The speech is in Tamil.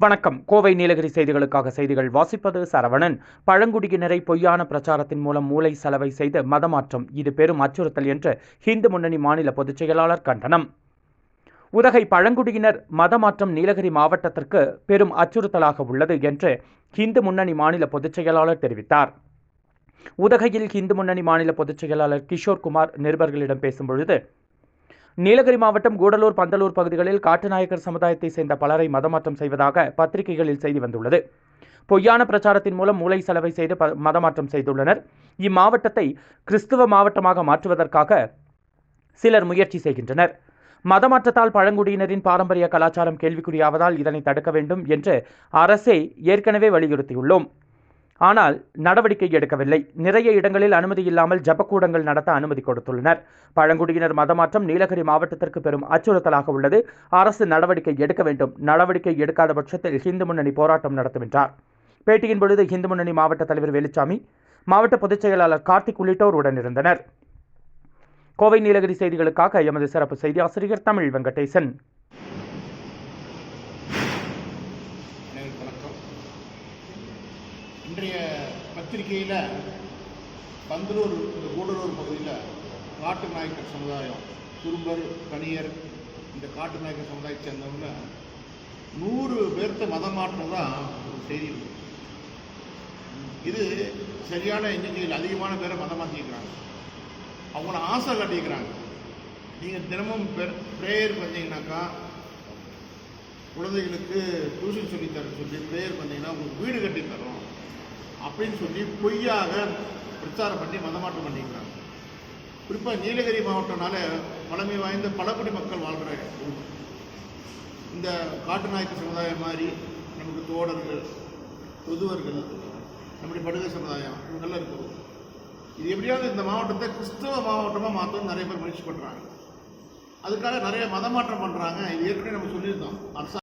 வணக்கம். கோவை நீலகிரி செய்திகளுக்காக செய்திகள் வாசிப்பது சரவணன். பழங்குடியினரை பொய்யான பிரச்சாரத்தின் மூலம் மூளை செலவை செய்து மதமாற்றம். இது பெரும் அச்சுறுத்தல் என்று இந்து முன்னணி மாநில பொதுச் செயலாளர் கண்டனம். உதகை பழங்குடியினர் மதமாற்றம் நீலகிரி மாவட்டத்திற்கு பெரும் அச்சுறுத்தலாக உள்ளது என்று இந்து முன்னணி மாநில பொதுச் செயலாளர் தெரிவித்தார். உதகையில் இந்து முன்னணி மாநில பொதுச் செயலாளர் கிஷோர் குமார் நிருபர்களிடம் பேசும்பொழுது நீலகிரி மாவட்டம் கூடலூர் பந்தலூர் பகுதிகளில் காட்டுநாயக்கர் சமுதாயத்தை சேர்ந்த பலரை மதமாற்றம் செய்வதாக பத்திரிகைகளில் செய்தி வந்துள்ளது. பொய்யான பிரச்சாரத்தின் மூலம் மூளை செலவை செய்து மதமாற்றம் செய்துள்ளனர். இம்மாவட்டத்தை கிறிஸ்துவ மாவட்டமாக மாற்றுவதற்காக சிலர் முயற்சி செய்கின்றனர். மதமாற்றத்தால் பழங்குடியினரின் பாரம்பரிய கலாச்சாரம் கேள்விக்குறியாவதால் இதனை தடுக்க வேண்டும் என்று அரசே ஏற்கனவே வலியுறுத்தியுள்ளோம். ஆனால் நடவடிக்கை எடுக்கவில்லை. நிறைய இடங்களில் அனுமதி இல்லாமல் ஜபக்கூடங்கள் நடத்த அனுமதி கொடுத்துள்ளனர். பழங்குடியினர் மதமாற்றம் நீலகிரி மாவட்டத்திற்கு பெரும் அச்சுறுத்தலாக உள்ளது. அரசு நடவடிக்கை எடுக்க வேண்டும். நடவடிக்கை எடுக்காத பட்சத்தில் இந்து முன்னணி போராட்டம் நடத்தும் என்றார் பேட்டியின் பொழுது இந்து முன்னணி மாவட்ட தலைவர் வேலுச்சாமி மாவட்ட பொதுச் செயலாளர் கார்த்திக் உள்ளிட்டோர் உடனிருந்தனர். கோவை நீலகிரி செய்திகளுக்காக எமது சிறப்பு செய்தி ஆசிரியர் தமிழ் வெங்கடேசன் அனைவருக்கும் வணக்கம் இன்றைய பத்திரிகையில் பந்தலூர் இந்த கூடலூர் பகுதியில் காட்டு நாயக்கர் சமுதாயம் குறும்பர் கணியர் இந்த காட்டு நாயக்கர் சமுதாயத்தை சேர்ந்தவங்க நூறு பேர்த்த மதம் மாற்றதா ஒரு செய்தி இது சரியான எண்ணிக்கையில் அதிகமான பேரை மதம் மாற்றிக்கிறாங்க அவங்கள ஆசை காட்டிக்கிறாங்க. நீங்கள் தினமும் ப்ரேயர் பண்ணீங்கன்னாக்கா குழந்தைகளுக்கு டியூஷன் சொல்லித்தரேன்னு சொல்லி ப்ரேயர் பண்ணிங்கன்னா உங்களுக்கு வீடு கட்டி தரோம் அப்படின்னு சொல்லி பொய்யாக பிரச்சாரம் பண்ணி மதமாற்றம் பண்ணிக்கிறாங்க. குறிப்பாக நீலகிரி மாவட்டம்னால பழமை வாய்ந்த பழங்குடி மக்கள் வாழ்கிற ஊர். இந்த காட்டுநாயக்க சமுதாயம் மாதிரி நமக்கு தோடர்கள் பொதுவர்கள் நம்முடைய படுகை சமுதாயம் இவங்கெல்லாம் இருக்கும் இது எப்படியாவது இந்த மாவட்டத்தை கிறிஸ்தவ மாவட்டமாக மாற்றணும்னு நிறைய பேர் முயற்சி பண்ணுறாங்க அதுக்காக நிறைய மதமாற்றம் பண்ணுறாங்க இது ஏற்கனவே நம்ம சொல்லியிருந்தோம். அரசு